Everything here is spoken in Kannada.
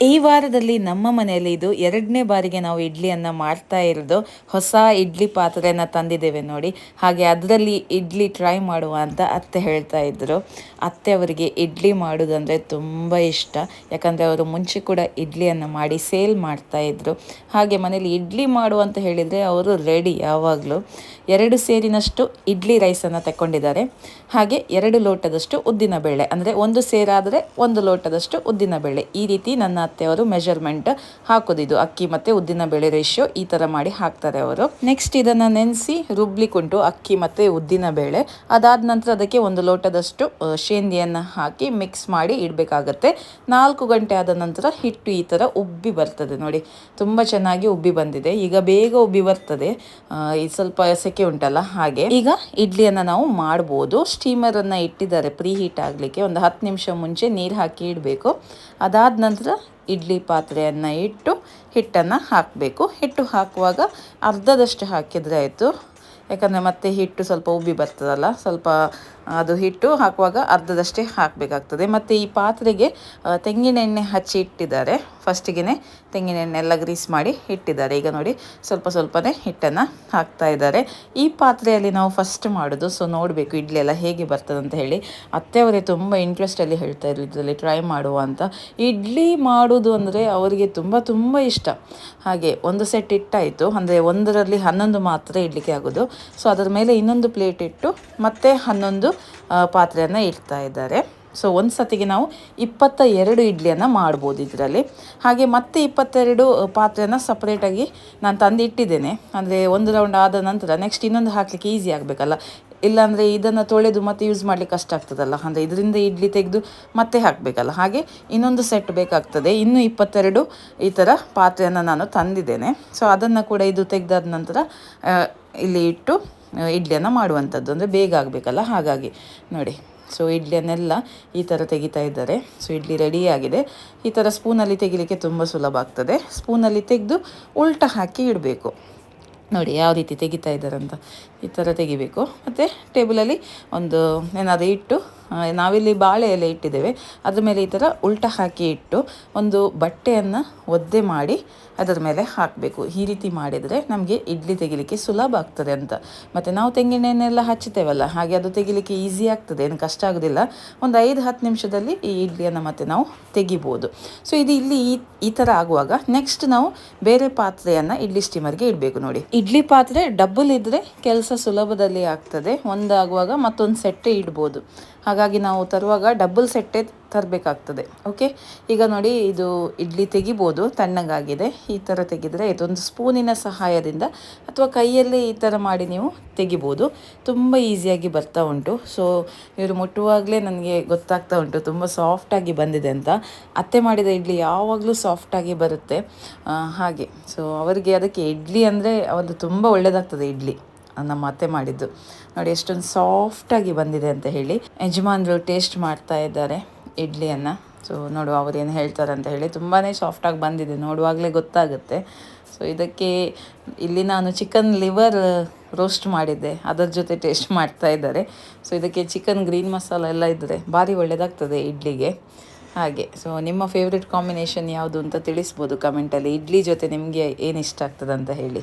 ಈ ವಾರದಲ್ಲಿ ನಮ್ಮ ಮನೆಯಲ್ಲಿ ಇದು ಎರಡನೇ ಬಾರಿಗೆ ನಾವು ಇಡ್ಲಿಯನ್ನು ಮಾಡ್ತಾ ಇರೋದು. ಹೊಸ ಇಡ್ಲಿ ಪಾತ್ರೆಯನ್ನು ತಂದಿದ್ದೇವೆ ನೋಡಿ. ಹಾಗೆ ಅದರಲ್ಲಿ ಇಡ್ಲಿ ಟ್ರೈ ಮಾಡುವ ಅಂತ ಅತ್ತೆ ಹೇಳ್ತಾ ಇದ್ದರು ಅತ್ತೆ ಅವರಿಗೆ ಇಡ್ಲಿ ಮಾಡೋದಂದರೆ ತುಂಬ ಇಷ್ಟ. ಯಾಕಂದರೆ ಅವರು ಮುಂಚೆ ಕೂಡ ಇಡ್ಲಿಯನ್ನು ಮಾಡಿ ಸೇಲ್ ಮಾಡ್ತಾ ಇದ್ದರು ಹಾಗೆ ಮನೇಲಿ ಇಡ್ಲಿ ಮಾಡು ಅಂತ ಹೇಳಿದರೆ ಅವರು ರೆಡಿ ಯಾವಾಗಲೂ. ಎರಡು ಸೇರಿನಷ್ಟು ಇಡ್ಲಿ ರೈಸನ್ನು ತಗೊಂಡಿದ್ದಾರೆ ಹಾಗೆ ಎರಡು ಲೋಟದಷ್ಟು ಉದ್ದಿನ ಬೇಳೆ. ಅಂದರೆ ಒಂದು ಸೇರಾದರೆ ಒಂದು ಲೋಟದಷ್ಟು ಉದ್ದಿನ ಬೇಳೆ. ಈ ರೀತಿ ನನ್ನ ಅತ್ತೆಯವರು ಮೆಜರ್ಮೆಂಟ್ ಇದು ಅಕ್ಕಿ ಮತ್ತೆ ಉದ್ದಿನ ಬೇಳೆ ರೇಷಿಯೋ ಈ ತರ ಮಾಡಿ ಹಾಕ್ತಾರೆ ಅವರು. ನೆಕ್ಸ್ಟ್ ಇದನ್ನ ನೆನೆಸಿ ರುಬ್ಲಿಕ್ಕುಂಟು ಅಕ್ಕಿ ಮತ್ತೆ ಉದ್ದಿನ ಬೇಳೆ. ಅದಾದ ನಂತರ ಅದಕ್ಕೆ ಒಂದು ಲೋಟದಷ್ಟು ಶೇಂದಿಯನ್ನು ಹಾಕಿ ಮಿಕ್ಸ್ ಮಾಡಿ ಇಡಬೇಕಾಗತ್ತೆ. ನಾಲ್ಕು ಗಂಟೆ ಆದ ನಂತರ ಹಿಟ್ಟು ಈ ತರ ಉಬ್ಬಿ ಬರ್ತದೆ ನೋಡಿ. ತುಂಬಾ ಚೆನ್ನಾಗಿ ಉಬ್ಬಿ ಬಂದಿದೆ. ಈಗ ಬೇಗ ಉಬ್ಬಿ ಬರ್ತದೆ. ಈ ಸ್ವಲ್ಪ ಸೆಕೆ ಉಂಟಲ್ಲ ಹಾಗೆ. ಈಗ ಇಡ್ಲಿಯನ್ನ ನಾವು ಮಾಡ್ಬೋದು. ಸ್ಟೀಮರನ್ನು ಇಟ್ಟಿದ್ದಾರೆ. ಪ್ರೀ ಹೀಟ್ ಆಗಲಿಕ್ಕೆ ಒಂದು ಹತ್ತು ನಿಮಿಷ ಮುಂಚೆ ನೀರು ಹಾಕಿ ಇಡಬೇಕು. ಅದಾದ ನಂತರ ಇಡ್ಲಿ ಪಾತ್ರೆಯನ್ನು ಇಟ್ಟು ಹಿಟ್ಟನ್ನು ಹಾಕಬೇಕು. ಹಿಟ್ಟು ಹಾಕುವಾಗ ಅರ್ಧದಷ್ಟು ಹಾಕಿದರೆ ಆಯಿತು. ಯಾಕಂದರೆ ಮತ್ತೆ ಹಿಟ್ಟು ಸ್ವಲ್ಪ ಉಬ್ಬಿ ಬರ್ತದಲ್ಲ, ಸ್ವಲ್ಪ ಅದು ಹಿಟ್ಟು ಹಾಕುವಾಗ ಅರ್ಧದಷ್ಟೇ ಹಾಕಬೇಕಾಗ್ತದೆ. ಮತ್ತು ಈ ಪಾತ್ರೆಗೆ ತೆಂಗಿನೆಣ್ಣೆ ಹಚ್ಚಿ ಇಟ್ಟಿದ್ದಾರೆ. ಫಸ್ಟಿಗೆ ತೆಂಗಿನ ಎಣ್ಣೆ ಎಲ್ಲ ಗ್ರೀಸ್ ಮಾಡಿ ಇಟ್ಟಿದ್ದಾರೆ. ಈಗ ನೋಡಿ, ಸ್ವಲ್ಪ ಸ್ವಲ್ಪನೇ ಹಿಟ್ಟನ್ನು ಹಾಕ್ತಾ ಇದ್ದಾರೆ. ಈ ಪಾತ್ರೆಯಲ್ಲಿ ನಾವು ಫಸ್ಟ್ ಮಾಡೋದು ಸೊ ನೋಡಬೇಕು ಇಡ್ಲಿ ಎಲ್ಲ ಹೇಗೆ ಬರ್ತದೆ ಅಂತ ಹೇಳಿ. ಅತ್ತೆಯವರೇ ತುಂಬ ಇಂಟ್ರೆಸ್ಟಲ್ಲಿ ಹೇಳ್ತಾ ಇದ್ರು, ಇದರಲ್ಲಿ ಟ್ರೈ ಮಾಡುವ ಅಂತ. ಇಡ್ಲಿ ಮಾಡೋದು ಅಂದರೆ ಅವರಿಗೆ ತುಂಬ ತುಂಬ ಇಷ್ಟ. ಹಾಗೆ ಒಂದು ಸೆಟ್ ಇಟ್ಟಾಯಿತು ಅಂದರೆ ಒಂದರಲ್ಲಿ ಹನ್ನೊಂದು ಮಾತ್ರ ಇಡ್ಲಿಕ್ಕೆ ಆಗೋದು. ಸೊ ಅದರ ಮೇಲೆ ಇನ್ನೊಂದು ಪ್ಲೇಟ್ ಇಟ್ಟು ಮತ್ತೆ ಹನ್ನೊಂದು ಪಾತ್ರೆಯನ್ನು ಇಡ್ತಾ ಇದ್ದಾರೆ. ಸೊ ಒಂದು ಸತಿಗೆ ನಾವು ಇಪ್ಪತ್ತ ಎರಡು ಇಡ್ಲಿಯನ್ನು ಮಾಡ್ಬೋದು ಇದರಲ್ಲಿ. ಹಾಗೆ ಮತ್ತೆ ಇಪ್ಪತ್ತೆರಡು ಪಾತ್ರೆಯನ್ನು ಸಪ್ರೇಟಾಗಿ ನಾನು ತಂದು ಇಟ್ಟಿದ್ದೇನೆ ಅಂದರೆ ಒಂದು ರೌಂಡ್ ಆದ ನಂತರ ನೆಕ್ಸ್ಟ್ ಇನ್ನೊಂದು ಹಾಕಲಿಕ್ಕೆ ಈಸಿ ಆಗಬೇಕಲ್ಲ. ಇಲ್ಲಾಂದರೆ ಇದನ್ನು ತೊಳೆದು ಮತ್ತೆ ಯೂಸ್ ಮಾಡಲಿಕ್ಕೆ ಕಷ್ಟ ಆಗ್ತದಲ್ಲ. ಅಂದರೆ ಇದರಿಂದ ಇಡ್ಲಿ ತೆಗೆದು ಮತ್ತೆ ಹಾಕಬೇಕಲ್ಲ. ಹಾಗೆ ಇನ್ನೊಂದು ಸೆಟ್ ಬೇಕಾಗ್ತದೆ. ಇನ್ನೂ ಇಪ್ಪತ್ತೆರಡು ಈ ಥರ ಪಾತ್ರೆಯನ್ನು ನಾನು ತಂದಿದ್ದೇನೆ. ಸೊ ಅದನ್ನು ಕೂಡ ಇದು ತೆಗೆದಾದ ನಂತರ ಇಲ್ಲಿ ಇಟ್ಟು ಇಡ್ಲಿಯನ್ನು ಮಾಡುವಂಥದ್ದು. ಅಂದರೆ ಬೇಗ ಆಗಬೇಕಲ್ಲ. ಹಾಗಾಗಿ ನೋಡಿ. ಸೊ ಇಡ್ಲಿಯನ್ನೆಲ್ಲ ಈ ಥರ ತೆಗಿತಾ ಇದ್ದಾರೆ. ಸೊ ಇಡ್ಲಿ ರೆಡಿಯಾಗಿದೆ ಈ ಥರ ಸ್ಪೂನಲ್ಲಿ ತೆಗಿಲಿಕ್ಕೆ ತುಂಬ ಸುಲಭ ಆಗ್ತದೆ. ಸ್ಪೂನಲ್ಲಿ ತೆಗೆದು ಉಲ್ಟ ಹಾಕಿ ಇಡಬೇಕು. ನೋಡಿ, ಯಾವ ರೀತಿ ತೆಗಿತಾ ಇದ್ದಾರೆ ಅಂತ ಈ ಥರ ತೆಗಿಬೇಕು. ಮತ್ತು ಟೇಬಲಲ್ಲಿ ಒಂದು ಏನಾದರೂ ಇಟ್ಟು ನಾವಿಲ್ಲಿ ಬಾಳೆ ಎಲೆ ಇಟ್ಟಿದ್ದೇವೆ. ಅದ್ರ ಮೇಲೆ ಈ ಥರ ಉಲ್ಟ ಹಾಕಿ ಇಟ್ಟು ಒಂದು ಬಟ್ಟೆಯನ್ನು ಒದ್ದೆ ಮಾಡಿ ಅದರ ಮೇಲೆ ಹಾಕಬೇಕು. ಈ ರೀತಿ ಮಾಡಿದರೆ ನಮಗೆ ಇಡ್ಲಿ ತೆಗಿಲಿಕ್ಕೆ ಸುಲಭ ಆಗ್ತದೆ ಅಂತ. ಮತ್ತು ನಾವು ತೆಂಗಿನೆಣ್ಣೆಲ್ಲ ಹಚ್ಚುತ್ತೇವಲ್ಲ, ಹಾಗೆ ಅದು ತೆಗಿಲಿಕ್ಕೆ ಈಸಿ ಆಗ್ತದೆ, ಏನು ಕಷ್ಟ ಆಗೋದಿಲ್ಲ. ಒಂದು ಐದು, ಹತ್ತು ನಿಮಿಷದಲ್ಲಿ ಈ ಇಡ್ಲಿಯನ್ನು ಮತ್ತೆ ನಾವು ತೆಗಿಬೋದು. ಸೊ ಇದು ಇಲ್ಲಿ ಈ ಈ ಥರ ಆಗುವಾಗ ನೆಕ್ಸ್ಟ್ ನಾವು ಬೇರೆ ಪಾತ್ರೆಯನ್ನು ಇಡ್ಲಿ ಸ್ಟೀಮರ್ಗೆ ಇಡಬೇಕು ನೋಡಿ. ಇಡ್ಲಿ ಪಾತ್ರೆ ಡಬ್ಬಲ್ ಇದ್ದರೆ ಕೆಲಸ ಸುಲಭದಲ್ಲಿ ಆಗ್ತದೆ. ಒಂದಾಗುವಾಗ ಮತ್ತೊಂದು ಸೆಟ್ಟೆ ಇಡ್ಬೋದು. ನಾವು ತರುವಾಗ ಡಬಲ್ ಸೆಟ್ಟೆ ತರಬೇಕಾಗ್ತದೆ. ಓಕೆ ಈಗ ನೋಡಿ ಇದು ಇಡ್ಲಿ ತೆಗಿಬೋದು, ತಣ್ಣಗಾಗಿದೆ. ಈ ಥರ ತೆಗೆದರೆ ಇದೊಂದು ಸ್ಪೂನಿನ ಸಹಾಯದಿಂದ ಅಥವಾ ಕೈಯಲ್ಲೇ ಈ ಥರ ಮಾಡಿ ನೀವು ತೆಗಿಬೋದು. ತುಂಬ ಈಸಿಯಾಗಿ ಬರ್ತಾ ಉಂಟು. ಸೊ ಇವರು ಮುಟ್ಟುವಾಗಲೇ ನನಗೆ ಗೊತ್ತಾಗ್ತಾ ಉಂಟು, ತುಂಬ ಸಾಫ್ಟಾಗಿ ಬಂದಿದೆ ಅಂತ. ಅತ್ತೆ ಮಾಡಿದ ಇಡ್ಲಿ ಯಾವಾಗಲೂ ಸಾಫ್ಟಾಗಿ ಬರುತ್ತೆ. ಹಾಗೆ. ಸೊ ಅವರಿಗೆ ಅದಕ್ಕೆ ಇಡ್ಲಿ ಅಂದರೆ ಅವರದು ತುಂಬ ಒಳ್ಳೆಯದಾಗ್ತದೆ ಇಡ್ಲಿ. ನಮ್ಮ ಅತ್ತೆ ಮಾಡಿದ್ದು. ನೋಡಿ, ಎಷ್ಟೊಂದು ಸಾಫ್ಟಾಗಿ ಬಂದಿದೆ ಅಂತ ಹೇಳಿ ಯಜಮಾನ್ರು ಟೇಸ್ಟ್ ಮಾಡ್ತಾ ಇದ್ದಾರೆ ಇಡ್ಲಿಯನ್ನು. ಸೊ ನೋಡುವ ಏನು ಹೇಳ್ತಾರೆ ಅಂತ ಹೇಳಿ ತುಂಬಾ ಸಾಫ್ಟಾಗಿ ಬಂದಿದೆ. ನೋಡುವಾಗಲೇ ಗೊತ್ತಾಗುತ್ತೆ. ಸೊ ಇದಕ್ಕೆ ಇಲ್ಲಿ ನಾನು ಚಿಕನ್ ಲಿವರ್ ರೋಸ್ಟ್ ಮಾಡಿದ್ದೆ. ಅದರ ಜೊತೆ ಟೇಸ್ಟ್ ಮಾಡ್ತಾ ಇದ್ದಾರೆ. ಸೊ ಇದಕ್ಕೆ ಚಿಕನ್ ಗ್ರೀನ್ ಮಸಾಲ ಎಲ್ಲ ಇದ್ದರೆ ಭಾರಿ ಒಳ್ಳೆಯದಾಗ್ತದೆ ಇಡ್ಲಿಗೆ. ಹಾಗೆ ಸೊ ನಿಮ್ಮ ಫೇವ್ರೆಟ್ ಕಾಂಬಿನೇಷನ್ ಯಾವುದು ಅಂತ ತಿಳಿಸ್ಬೋದು ಕಮೆಂಟಲ್ಲಿ ಇಡ್ಲಿ ಜೊತೆ ನಿಮಗೆ ಏನು ಇಷ್ಟ ಆಗ್ತದೆ ಅಂತ ಹೇಳಿ.